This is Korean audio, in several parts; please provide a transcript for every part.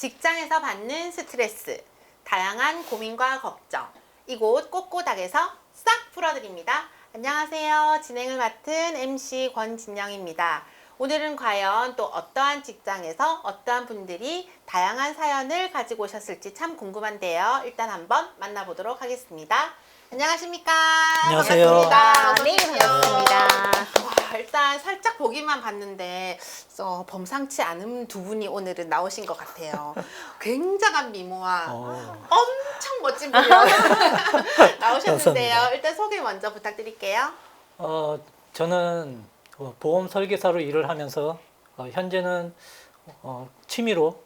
직장에서 받는 스트레스, 다양한 고민과 걱정, 이곳 꼬꼬닥에서 싹 풀어드립니다. 안녕하세요. 진행을 맡은 MC 권진영입니다. 오늘은 과연 또 어떠한 직장에서 어떠한 분들이 다양한 사연을 가지고 오셨을지 참 궁금한데요. 일단 한번 만나보도록 하겠습니다. 안녕하십니까? 안녕하세요. 반갑습니다. 네. 반갑습니다. 와, 일단 살짝 보기만 봤는데 어, 범상치 않은 두 분이 오늘은 나오신 것 같아요. 굉장한 미모와 어, 엄청 멋진 분이 나오셨는데요. 감사합니다. 일단 소개 먼저 부탁드릴게요. 어, 저는 어, 보험 설계사로 일을 하면서 어, 현재는 어, 취미로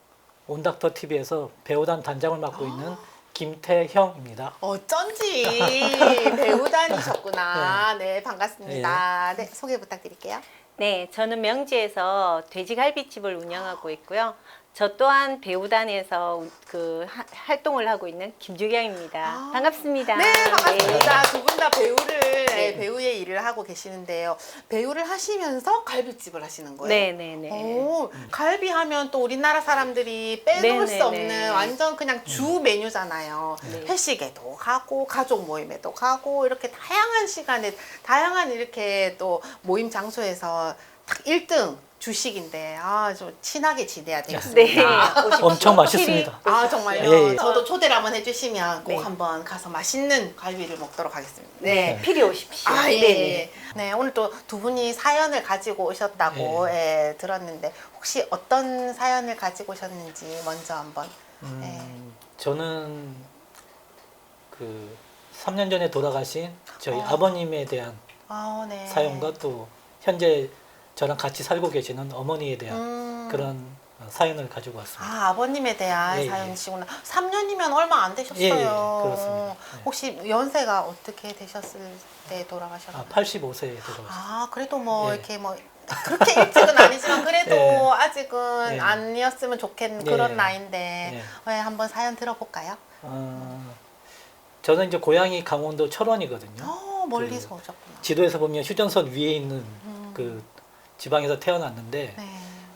온닥터 TV에서 배우단 단장을 맡고 있는 김태형입니다. 어쩐지 배우단이셨구나. 네, 반갑습니다. 네, 소개 부탁드릴게요. 네, 저는 명지에서 돼지갈비집을 운영하고 있고요. 저 또한 배우단에서 그 하- 활동을 하고 있는 김주경입니다. 아. 반갑습니다. 네, 반갑습니다. 두분 다 배우를 네, 네. 배우의 일을 하고 계시는데요. 배우를 하시면서 갈비집을 하시는 거예요? 네, 네, 네. 오, 갈비 하면 또 우리나라 사람들이 빼놓을 네, 수 네, 없는 네. 완전 그냥 주 메뉴잖아요. 네. 회식에도 가고 가족 모임에도 가고 이렇게 다양한 시간에 다양한 이렇게 또 모임 장소에서 딱 1등 주식인데 아좀 친하게 지내야 되겠습니다. 네, 오십시오. 엄청 맛있습니다. 아 정말요? 예, 예. 저도 초대를 한번 해주시면 꼭 네. 한번 가서 맛있는 갈비를 먹도록 하겠습니다. 네, 필히 오십시오. 아, 예. 네, 네. 네. 네, 오늘 또 두 분이 사연을 가지고 오셨다고 예, 들었는데 혹시 어떤 사연을 가지고 오셨는지 먼저 한번 음, 네. 저는 그 3년 전에 돌아가신 저희 어. 아버님에 대한 아, 네. 사연과 또 현재 저랑 같이 살고 계시는 어머니에 대한 음. 그런 어, 사연을 가지고 왔습니다. 아, 아버님에 대한 예, 예. 사연이시구나. 3년이면 얼마 안 되셨어요. 예, 예, 그렇습니다. 예. 혹시 연세가 어떻게 되셨을 때 돌아가셨나요? 아, 85세에 돌아가셨습니다. 아, 그래도 뭐 예. 이렇게 뭐 그렇게 일찍은 아니지만 그래도 예. 아직은 예. 아니었으면 좋겠는 예. 그런 나이인데 예. 예, 한번 사연 들어볼까요? 어, 저는 이제 고향이 강원도 철원이거든요. 어, 멀리서 오셨구나. 지도에서 보면 휴전선 위에 있는 음. 그 지방에서 태어났는데 네.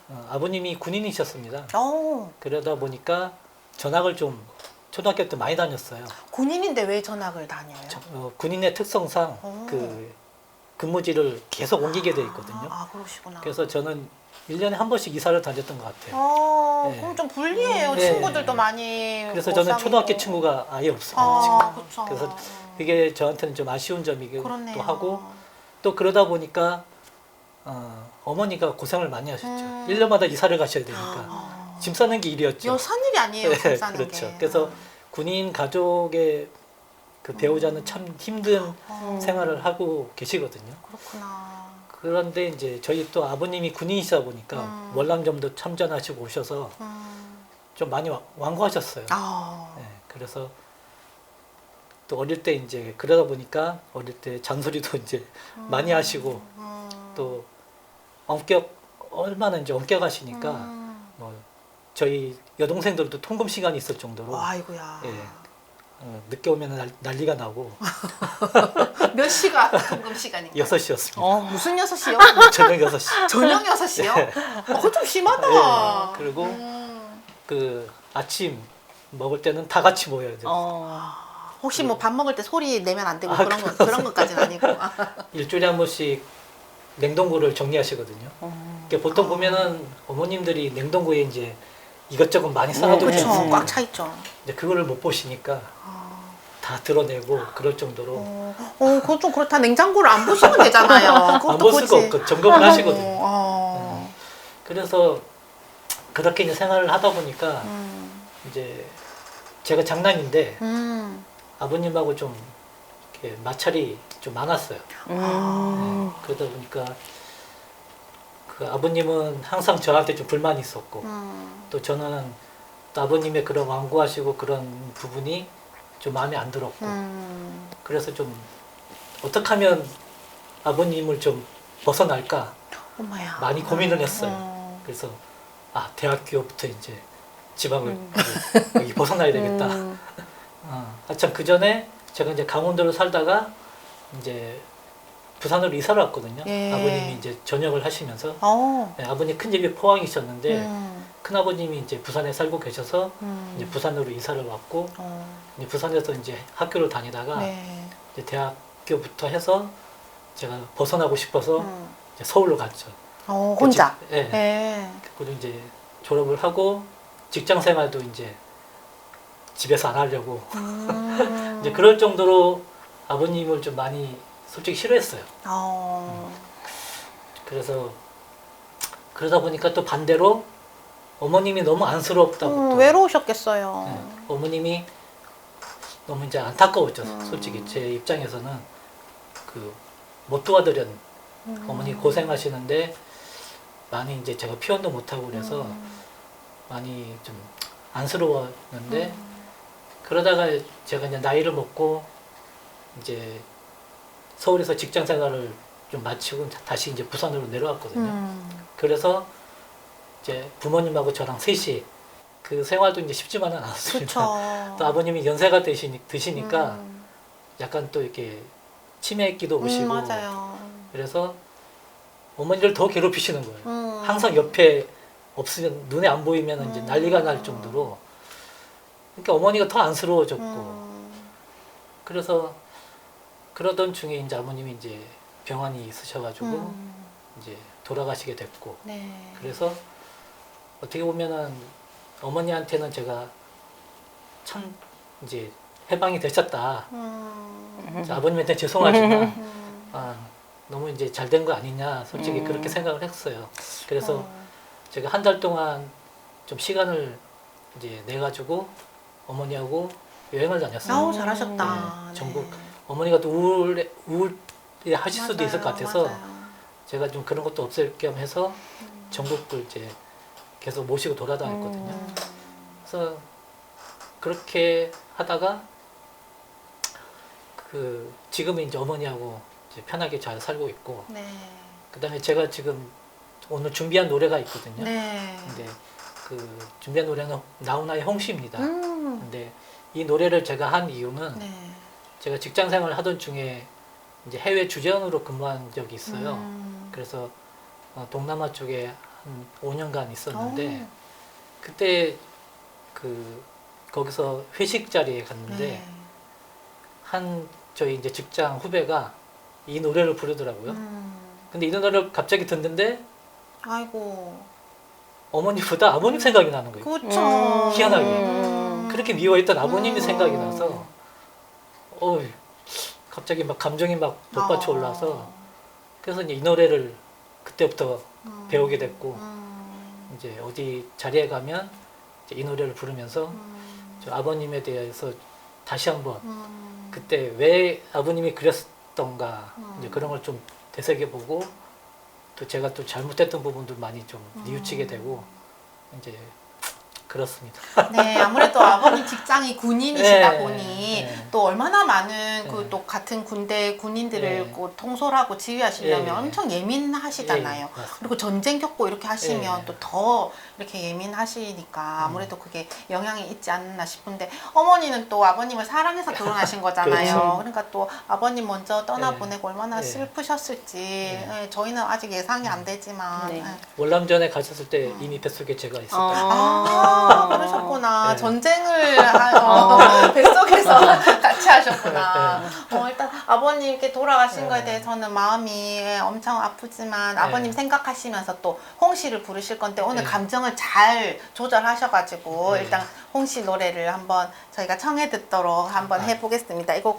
어, 아버님이 군인이셨습니다. 어, 그러다 보니까 전학을 좀 초등학교 때 많이 다녔어요. 군인인데 왜 전학을 다녀요? 저- 어, 군인의 특성상 오. 그 근무지를 계속 옮기게 돼 있거든요. 아, 아, 그러시구나. 그래서 저는 1년에 한 번씩 이사를 다녔던 것 같아요. 어, 네. 그럼 좀 불리해요. 네. 친구들도 많이. 그래서 못 저는. 초등학교 친구가 아예 없어요. 아, 지금. 그래서 그게 저한테는 좀 아쉬운 점이기도 그렇네요. 하고 또 그러다 보니까 어, 어머니가 고생을 많이 하셨죠. 음. 1년마다 이사를 가셔야 되니까 아. 짐 싸는 게 일이었죠. 여산 일이 아니에요, 네, 짐 싸는 그렇죠. 게. 그래서 군인 가족의 그 배우자는 참 힘든 어, 생활을 하고 계시거든요. 그렇구나. 그런데 이제 저희 또 아버님이 군인이시다 보니까 음. 월남점도 참전하시고 오셔서 음. 좀 많이 와- 완고하셨어요. 아. 네, 그래서 또 어릴 때 이제 그러다 보니까 어릴 때 잔소리도 이제 많이 하시고 음. 또 엄격 얼마나 이제 엄격하시니까 음. 뭐 저희 여동생들도 통금 시간이 있을 정도로 아이고야. 예, 어, 늦게 오면 난, 난리가 나고 몇 시가 통금 시간인가? 6시였습니다. 어. 무슨 6시요? 저녁 6시. 저녁 6시요? 예. 어, 그거 좀 심하다. 예, 그리고 음. 그 아침 먹을 때는 다 같이 모여야 돼요. 어. 혹시 뭐 밥 먹을 때 소리 내면 안 되고 아, 그런 거 그런 것까지는 아니고. 일주일에 한 번씩 냉동고를 정리하시거든요. 어. 보통 보면은 어머님들이 냉동고에 이제 이것저것 많이 쌓아두면 그렇죠. 네. 꽉차 있죠. 이제 그거를 못 보시니까 아. 다 드러내고 그럴 정도로 어, 어, 그거 좀 그렇다. 냉장고를 안 보시면 되잖아요. 안 그것도 볼 수가. 없고 점검을 하시거든요. 어, 어. 그래서 그렇게 이제 생활을 하다 보니까 음. 이제 제가 장남인데 음. 아버님하고 좀 이렇게 마찰이 좀 많았어요. 음. 네, 그러다 보니까 그 아버님은 항상 저한테 좀 불만이 있었고 음. 또 저는 또 아버님의 그런 완고하시고 그런 부분이 좀 마음에 안 들었고 음. 그래서 좀 어떻게 하면 아버님을 좀 벗어날까 엄마야. 많이 고민을 했어요. 어. 그래서 아 대학교부터 이제 지방을 그 여기 벗어나야 되겠다. 음. 어, 아참 그 전에 제가 이제 강원도로 살다가 이제 부산으로 이사를 왔거든요. 예. 아버님이 이제 전역을 하시면서 어. 네, 아버님 큰 집이 포항이셨는데 음. 큰 아버님이 이제 부산에 살고 계셔서 음. 이제 부산으로 이사를 왔고 어. 이제 부산에서 이제 학교를 다니다가 네. 이제 대학교부터 해서 제가 벗어나고 싶어서 음. 이제 서울로 갔죠. 어, 혼자. 그 집- 예. 네. 그리고 이제 졸업을 하고 직장 생활도 이제 집에서 안 하려고 음. 이제 그럴 정도로 아버님을 좀 많이 솔직히 싫어했어요. 어. 그래서 그러다 보니까 또 반대로 어머님이 너무 안쓰럽다고 음, 또 외로우셨겠어요. 네, 어머님이 너무 이제 안타까웠죠. 음. 솔직히 제 입장에서는 그 못 도와드렸 음. 어머니 고생하시는데 많이 이제 제가 표현도 못 하고 그래서 음. 많이 좀 안쓰러웠는데 음. 그러다가 제가 이제 나이를 먹고 이제 서울에서 직장 생활을 좀 마치고 다시 이제 부산으로 내려왔거든요. 음. 그래서 이제 부모님하고 저랑 셋이 그 생활도 이제 쉽지만은 않았습니다. 또 아버님이 연세가 드시니, 드시니까 음. 약간 또 이렇게 치매기도 오시고 음. 그래서 어머니를 더 괴롭히시는 거예요. 음. 항상 옆에 없으면 눈에 안 보이면 이제 음. 난리가 날 정도로 그러니까 어머니가 더 안쓰러워졌고 음. 그래서 그러던 중에 이제 아버님이 이제 병환이 있으셔가지고 음. 이제 돌아가시게 됐고 네. 그래서 어떻게 보면은 어머니한테는 제가 참 이제 해방이 되셨다. 음. 자, 아버님한테 죄송하지만 음. 아, 너무 이제 잘 된 거 아니냐 솔직히 음. 그렇게 생각을 했어요. 그래서 어. 제가 한 달 동안 좀 시간을 이제 내 가지고 어머니하고 여행을 다녔어요. 아우 잘하셨다. 네, 전국 어머니가 또 우울해 우울해 하실 수도 있을 것 같아서 제가 좀 그런 것도 없앨 겸 해서 전국을 이제 계속 모시고 돌아다녔거든요. 음. 그래서 그렇게 하다가 그 지금은 이제 어머니하고 이제 편하게 잘 살고 있고 네. 그다음에 제가 지금 오늘 준비한 노래가 있거든요. 네. 근데 그 준비한 노래는 나훈아의 홍시입니다. 음. 근데 이 노래를 제가 한 이유는 네. 제가 직장 생활 하던 중에 이제 해외 주재원으로 근무한 적이 있어요. 음. 그래서 어, 동남아 쪽에 한 5년간 있었는데 어. 그때 그 거기서 회식 자리에 갔는데 네. 한 저희 이제 직장 후배가 이 노래를 부르더라고요. 음. 근데 이 노래를 갑자기 듣는데 아이고. 어머니보다 아버님 생각이 나는 거예요. 그렇죠. 음. 희한하게. 음. 그렇게 미워했던 아버님이 음. 생각이 나서 어 갑자기 막 감정이 막 복받쳐 어. 올라서 그래서 이제 이 노래를 그때부터 음. 배우게 됐고 음. 이제 어디 자리에 가면 이제 이 노래를 부르면서 음. 저 아버님에 대해서 다시 한번 음. 그때 왜 아버님이 그랬던가 음. 이제 그런 걸 좀 되새겨보고 또 제가 또 잘못했던 부분도 많이 좀 음. 뉘우치게 되고 이제 그렇습니다. 네, 아무래도 아버님 직장이 군인이시다 네, 보니 네. 또 얼마나 많은 그 네. 또 같은 군대 군인들을 네. 그 통솔하고 지휘하시려면 네. 엄청 예민하시잖아요. 예, 맞습니다. 그리고 전쟁 겪고 이렇게 하시면 네. 또더 이렇게 예민하시니까 아무래도 그게 영향이 있지 않나 싶은데 어머니는 또 아버님을 사랑해서 결혼하신 거잖아요. 그렇죠. 그러니까 또 아버님 먼저 떠나보내고 얼마나 네. 슬프셨을지 네. 예, 저희는 아직 예상이 안 되지만 네. 예. 월남전에 가셨을 때 음. 이미 뱃속에 제가 있었다. 아, 그러셨구나. 네. 전쟁을 하- 어, 뱃속에서 같이 하셨구나. 어, 일단 아버님께 돌아가신 거에 네. 대해서는 마음이 엄청 아프지만 네. 아버님 생각하시면서 또 홍씨를 부르실 건데 오늘 네. 감정을 잘 조절하셔가지고 네. 일단 홍씨 노래를 한번 저희가 청해 듣도록 한번 아. 해보겠습니다. 이거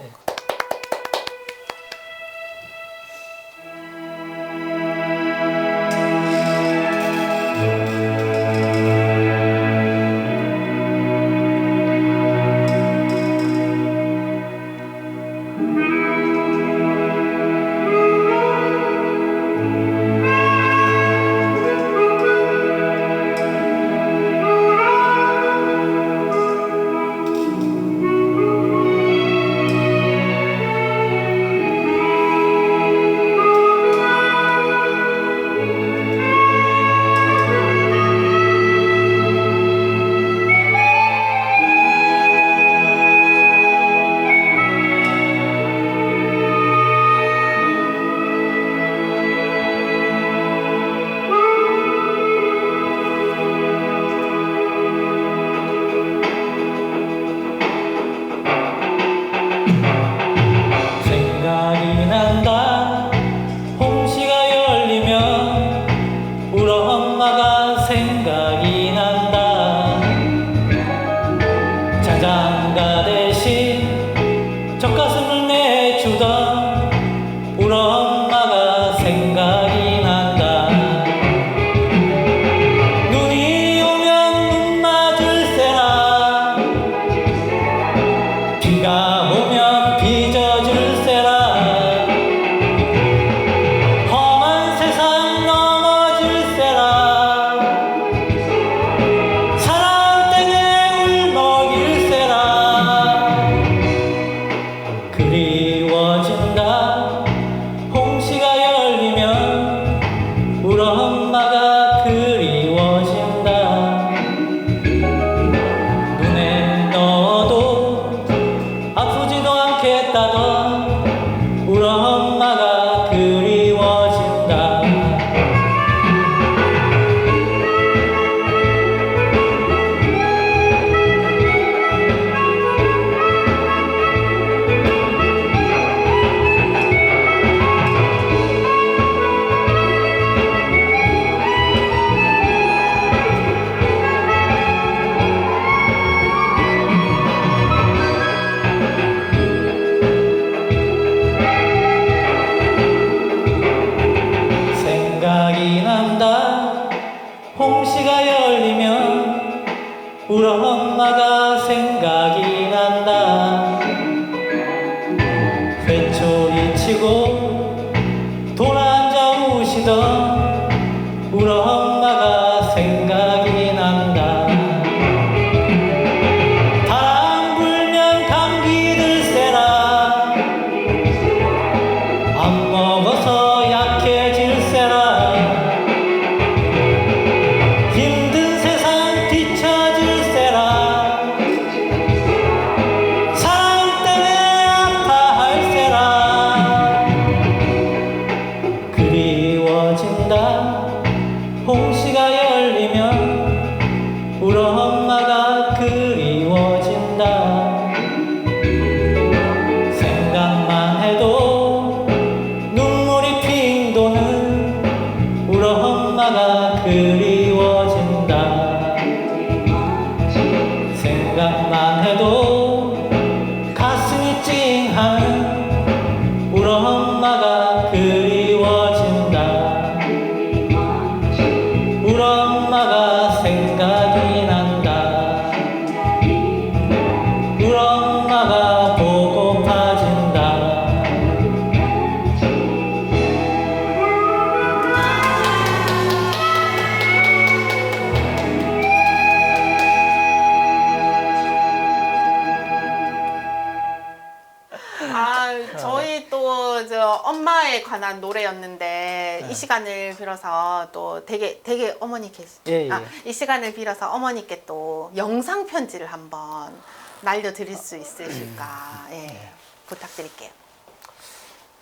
관한 노래였는데 이 시간을 빌어서 또 되게 되게 어머니 계시. 예, 예. 아, 이 시간을 빌어서 어머니께 또 영상 편지를 한번 날려 드릴 수 있으실까? 예. 부탁드릴게요.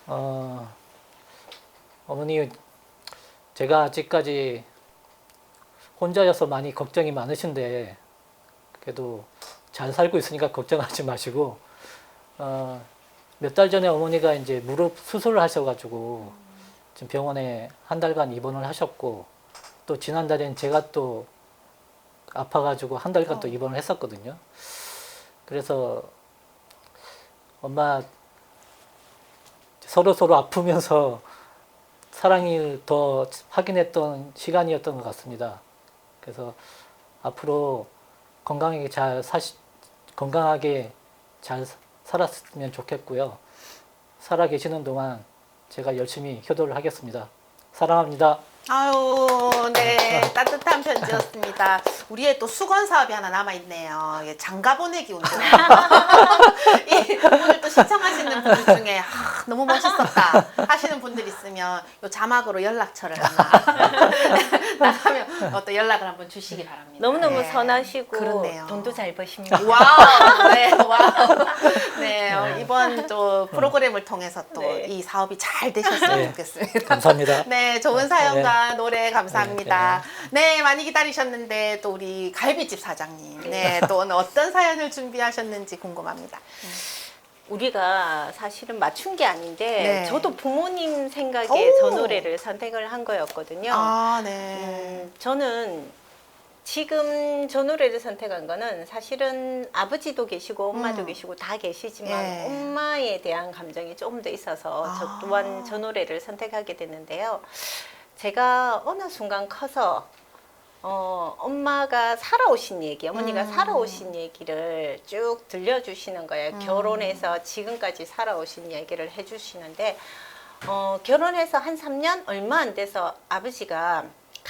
어, 어머니, 제가 아직까지 혼자여서 많이 걱정이 많으신데, 그래도 잘 살고 있으니까 걱정하지 마시고, 어, 몇 달 전에 어머니가 이제 무릎 수술을 하셔가지고, 지금 병원에 한 달간 입원을 하셨고, 또 지난달엔 제가 또 아파가지고 한 달간 또 입원을 했었거든요. 그래서 엄마 서로 서로 아프면서 사랑을 더 확인했던 시간이었던 것 같습니다. 그래서 앞으로 건강하게 잘 사시 건강하게 잘 사- 살았으면 좋겠고요. 살아 계시는 동안 제가 열심히 효도를 하겠습니다. 사랑합니다. 아유, 네. 따뜻한 편지였습니다. 우리의 또 수건 사업이 하나 남아있네요. 예, 장가 보내기 운동. 이, 오늘 또 시청하시는 분들 중에 아, 너무 멋있었다 하시는 분들 있으면 요 자막으로 연락처를 하나 나가면 어떤 연락을 한번 주시기 바랍니다. 너무너무 네. 선하시고 그렇네요. 돈도 잘 버십니다. 와우, 네, 와우. 네, 어, 이번 또 프로그램을 통해서 또 네. 이 사업이 잘 되셨으면 네. 좋겠습니다. 감사합니다. 네, 좋은 사연과 노래 감사합니다. 네, 많이 기다리셨는데 또 우리 갈비집 사장님, 네, 또 오늘 어떤 사연을 준비하셨는지 궁금합니다. 우리가 사실은 맞춘 게 아닌데 네. 저도 부모님 생각에 오. 저 노래를 선택을 한 거였거든요. 아, 네. 음, 저는 지금 저 노래를 선택한 거는 사실은 아버지도 계시고 엄마도 음. 계시고 다 계시지만 예. 엄마에 대한 감정이 조금 더 있어서 아. 저 또한 저 노래를 선택하게 됐는데요. 제가 어느 순간 커서 어, 엄마가 살아오신 얘기, 어머니가 음. 살아오신 얘기를 쭉 들려주시는 거예요. 음. 결혼해서 지금까지 살아오신 얘기를 해주시는데, 어, 결혼해서 한 3년 얼마 안 돼서 아버지가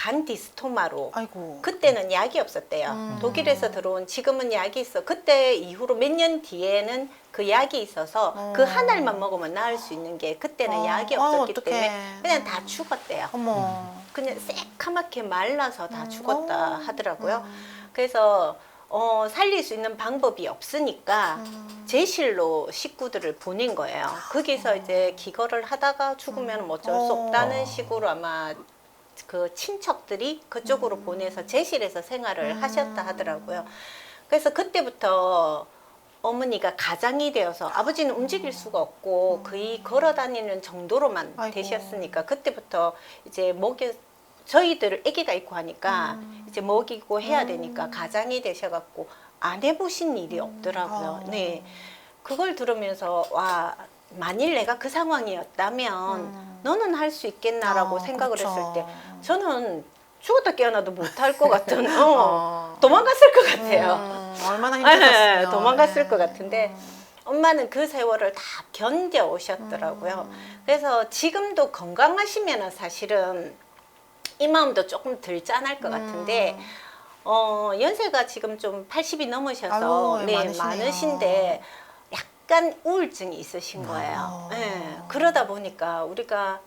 간 디스토마로 아이고. 그때는 약이 없었대요. 음. 독일에서 들어온 지금은 약이 있어. 그때 이후로 몇 년 뒤에는 그 약이 있어서 어. 그한 알만 먹으면 나을 수 있는 게 그때는 어. 약이 어, 없었기 어떡해. 때문에 그냥 다 죽었대요. 어머. 그냥 새카맣게 말라서 다 음. 죽었다 어. 하더라고요. 음. 그래서 어, 살릴 수 있는 방법이 없으니까 음. 제실로 식구들을 보낸 거예요. 거기서 이제 기거를 하다가 죽으면 뭐 어쩔 수 어. 없다는 식으로 아마 그 친척들이 그쪽으로 보내서 제실에서 생활을 음. 하셨다 하더라고요. 그래서 그때부터 어머니가 가장이 되어서 아버지는 움직일 수가 없고 거의 걸어 다니는 정도로만 아이고. 되셨으니까 그때부터 이제 먹여 저희들 아기가 있고 하니까 음. 이제 먹이고 해야 되니까 가장이 되셔갖고 안 해보신 일이 없더라고요. 어. 네, 그걸 들으면서 와 만일 내가 그 상황이었다면 음. 너는 할 수 있겠나라고 어, 생각을 그렇죠. 했을 때 저는 죽었다 깨어나도 못할 것 같은 어, 어. 도망갔을 것 같아요. 음, 얼마나 네, 힘드셨으면. 도망갔을 네. 것 같은데 엄마는 그 세월을 다 견뎌 오셨더라고요. 그래서 지금도 건강하시면 사실은 이 마음도 조금 덜 짠할 것 같은데 음. 어, 연세가 지금 좀 80이 넘으셔서 아유, 네, 많으시네요. 많으신데 약간 우울증이 있으신 거예요. 아. 네, 그러다 보니까 우리가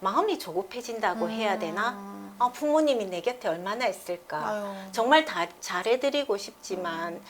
마음이 조급해진다고 음. 해야 되나? 아, 부모님이 내 곁에 얼마나 있을까? 아유. 정말 다 잘해드리고 싶지만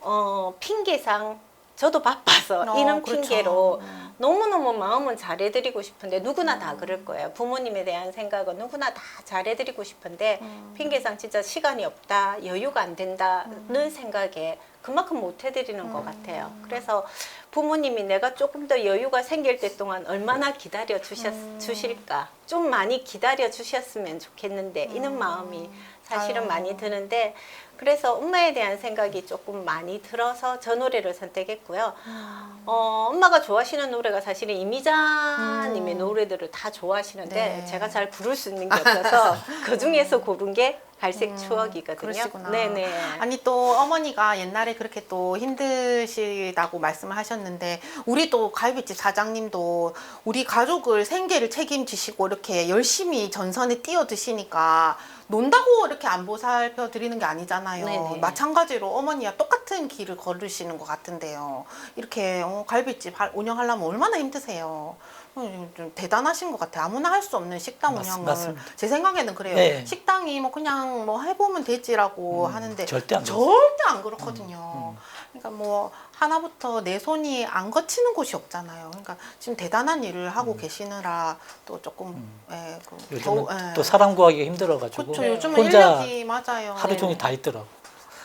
어, 핑계상 저도 바빠서 어, 이런 그렇죠. 핑계로 음. 너무너무 마음은 잘해드리고 싶은데 누구나 다 그럴 거예요. 부모님에 대한 생각은 누구나 다 잘해드리고 싶은데 음. 핑계상 진짜 시간이 없다, 여유가 안 된다는 생각에 그만큼 못 해드리는 음. 것 같아요. 그래서 부모님이 내가 조금 더 여유가 생길 때 동안 얼마나 기다려 주셨, 음. 주실까. 좀 많이 기다려 주셨으면 좋겠는데 이런 마음이 사실은 음. 아유. 많이 드는데 그래서 엄마에 대한 생각이 조금 많이 들어서 저 노래를 선택했고요. 음. 어, 엄마가 좋아하시는 노래가 사실은 이미자님의 음. 노래들을 다 좋아하시는데 네. 제가 잘 부를 수 있는 게 없어서 그 중에서 고른 게 갈색 음, 추억이거든요. 그러시구나. 네네. 아니 또 어머니가 옛날에 그렇게 또 힘드시다고 말씀을 하셨는데 우리 또 갈비집 사장님도 우리 가족을 생계를 책임지시고 이렇게 열심히 전선에 뛰어 드시니까 논다고 이렇게 안 보살펴 드리는 게 아니잖아요. 네네. 마찬가지로 어머니와 똑같은 길을 걸으시는 것 같은데요. 이렇게 어, 갈비집 할- 운영하려면 얼마나 힘드세요. 어, 좀 대단하신 것 같아요. 아무나 할 수 없는 식당 맞- 운영을 맞습니다. 제 생각에는 그래요. 네. 식당이 뭐 그냥 뭐 해보면 되지라고 음, 하는데 절대 안 절대 안 그렇거든요. 음, 그러니까 뭐 하나부터 내 손이 안 거치는 곳이 없잖아요. 그러니까 지금 대단한 일을 하고 계시느라 또 조금 예, 그 음. 요즘은 예. 또 사람 구하기 힘들어가지고 그렇죠. 네. 요즘은 혼자 인력이 맞아요. 하루 네. 종일 다 있더라고.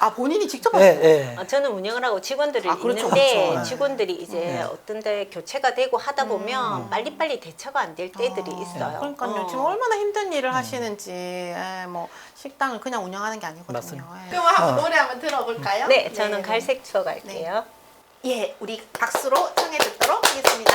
아 본인이 직접 예, 하세요? 예. 어, 저는 운영을 하고 직원들이 아, 그렇죠, 있는데 그렇죠. 직원들이 이제 네. 어떤 데 교체가 되고 하다 보면 음. 빨리빨리 대처가 안 될 때들이 아, 있어요. 그러니까요. 어. 지금 얼마나 힘든 일을 하시는지 예, 뭐 식당을 그냥 운영하는 게 아니거든요. 맞습니다. 예. 그럼 한번 어. 노래 한번 들어볼까요? 네, 저는 갈색 추억 할게요. 예, 우리 박수로 청해 듣도록 하겠습니다.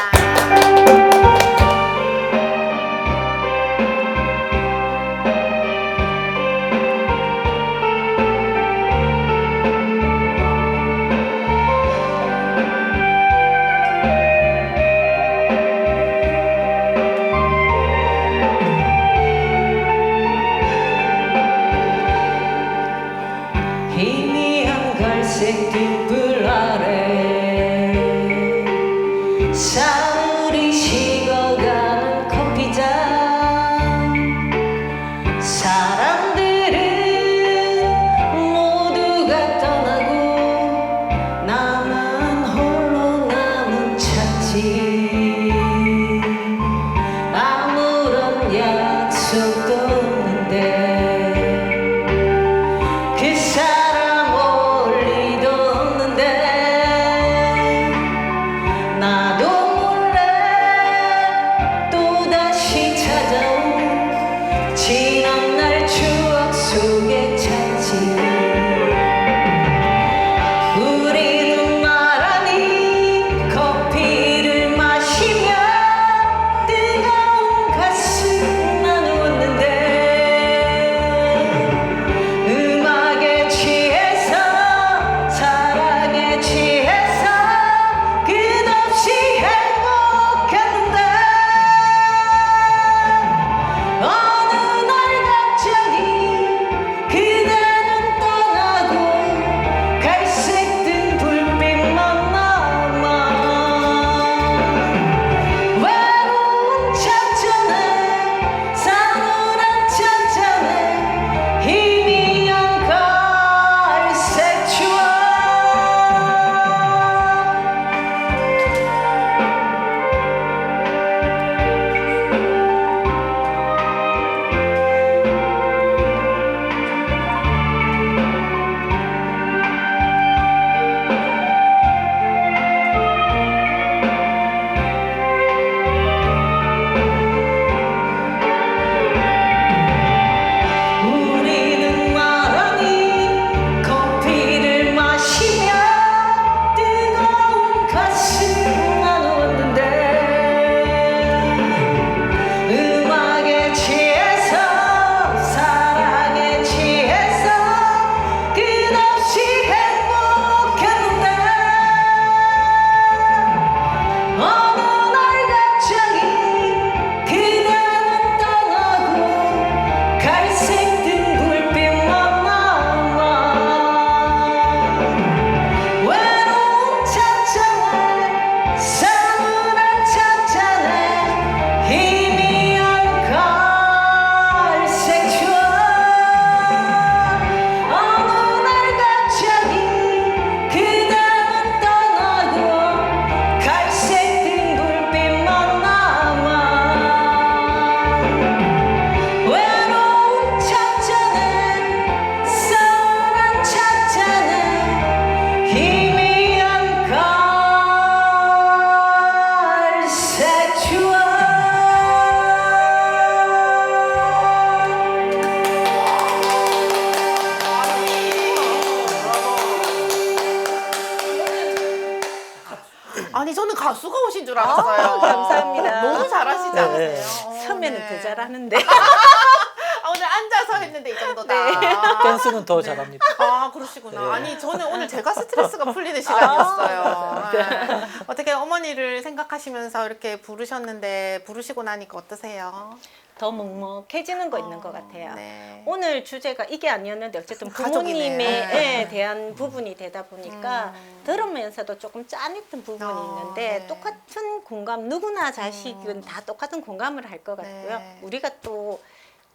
풀리는 시간이었어요. 네. 어떻게 어머니를 생각하시면서 이렇게 부르셨는데 부르시고 나니까 어떠세요? 더 먹먹해지는 거 있는 것 같아요. 네. 오늘 주제가 이게 아니었는데 어쨌든. 부모님에 네. 에 대한 부분이 되다 보니까 음. 들으면서도 조금 짠했던 부분이 어, 있는데 네. 똑같은 공감 누구나 자식은 다 똑같은 공감을 할 것 같고요. 네. 우리가 또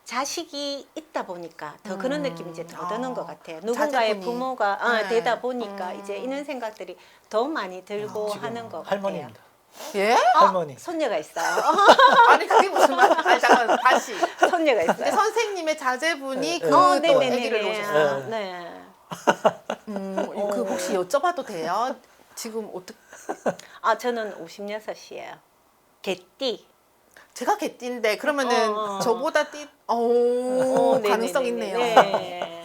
자식이 있다 보니까 더 그런 음. 느낌이 이제 더 드는 어, 것 같아요. 누군가의 자제분이. 부모가 어, 네. 되다 보니까 음. 이제 이런 생각들이 더 많이 들고 지금 하는 것 할머니입니다. 예? 할머니. 손녀가 있어요. 아니 그게 무슨 말? 아니 잠깐 다시. 손녀가 근데 있어요. 선생님의 자제분이 네. 그 어, 또 네네네. 아기를 놓으셨어요. 네. 네. 음, 그 혹시 여쭤봐도 돼요? 지금 어떻게? 아, 저는 56이에요. 개띠. 제가 개띠인데 그러면은 어, 어. 저보다 띠. 오, 어, 가능성 네네네네. 있네요. 네.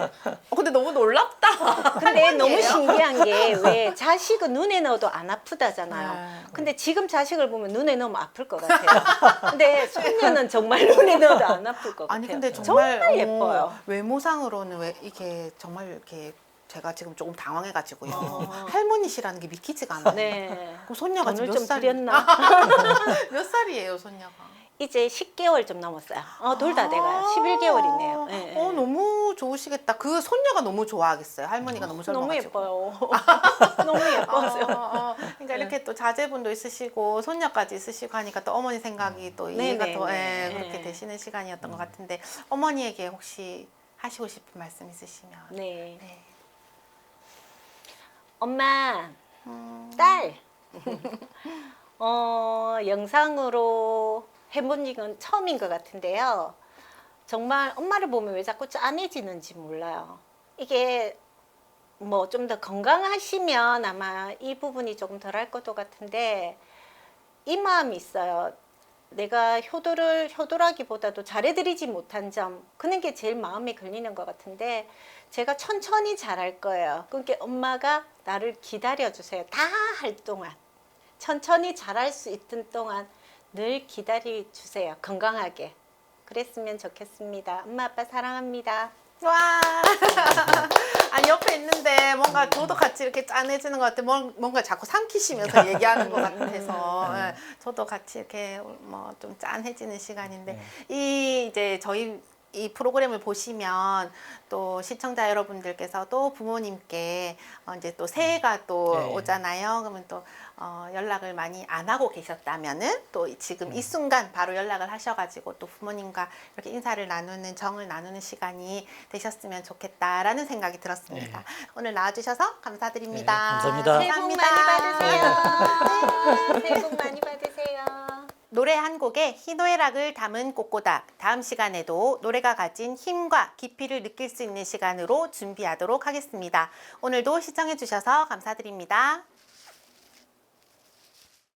어, 근데 너무 놀랍다. 근데 너무? 신기한 게 왜 자식은 눈에 넣어도 안 아프다잖아요. 네. 근데 지금 자식을 보면 눈에 넣으면 아플 것 같아요. 근데 손녀는 정말 눈에 넣어도 안 아플 것 같아요. 아니 근데 정말, 어, 예뻐요. 외모상으로는 왜 이게 정말 이렇게 제가 지금 조금 당황해가지고요. 어. 할머니시라는 게 믿기지가 않아요. 네. 그럼 손녀가 지금 돈을 몇좀 살? 드렸나? 몇 살이에요, 손녀가? 이제 10개월 좀 넘었어요. 어, 돌 다 돼가요. 11개월이네요. 네. 어, 너무 좋으시겠다. 그 손녀가 너무 좋아하겠어요. 할머니가 너무 너무 젊어가지고. 예뻐요. 너무 어, 예뻐서. 어, 어. 그러니까 이렇게 또 자제분도 있으시고 손녀까지 있으시고 하니까 또 어머니 생각이 또 네, 이해가 네, 더 네. 예, 그렇게 네. 되시는 시간이었던 것 같은데 어머니에게 혹시 하시고 싶은 말씀 있으시면 네. 네. 엄마, 음, 딸. 어, 영상으로 해본 적은 처음인 것 같은데요. 정말 엄마를 보면 왜 자꾸 짠해지는지 몰라요. 이게 뭐 좀 더 건강하시면 아마 이 부분이 조금 덜 할 것도 같은데 이 마음이 있어요. 내가 효도를 효도라기보다도 잘해드리지 못한 점 그런 게 제일 마음에 걸리는 것 같은데 제가 천천히 잘할 거예요. 그러니까 엄마가 나를 기다려 주세요. 다 할 동안 천천히 잘할 수 있던 동안 늘 기다려 주세요. 건강하게 그랬으면 좋겠습니다. 엄마 아빠 사랑합니다. 와 아니 옆에 있는데 뭔가 저도 같이 이렇게 짠해지는 것 같아 뭔- 뭔가 자꾸 삼키시면서 얘기하는 것 같아서 예, 저도 같이 이렇게 뭐 좀 짠해지는 시간인데 네. 이 이제 저희 이 프로그램을 보시면 또 시청자 여러분들께서도 부모님께 어 이제 또 새해가 또 네. 오잖아요. 그러면 또 어 연락을 많이 안 하고 계셨다면은 또 지금 이 순간 바로 연락을 하셔가지고 또 부모님과 이렇게 인사를 나누는 정을 나누는 시간이 되셨으면 좋겠다라는 생각이 들었습니다. 오늘 나와주셔서 감사드립니다. 네, 감사합니다. 새해 복 감사합니다. 많이 받으세요. 새해 복 많이 받으세요. 노래 한 곡에 희노애락을 담은 꽃고닥 다음 시간에도 노래가 가진 힘과 깊이를 느낄 수 있는 시간으로 준비하도록 하겠습니다. 오늘도 시청해 주셔서 감사드립니다.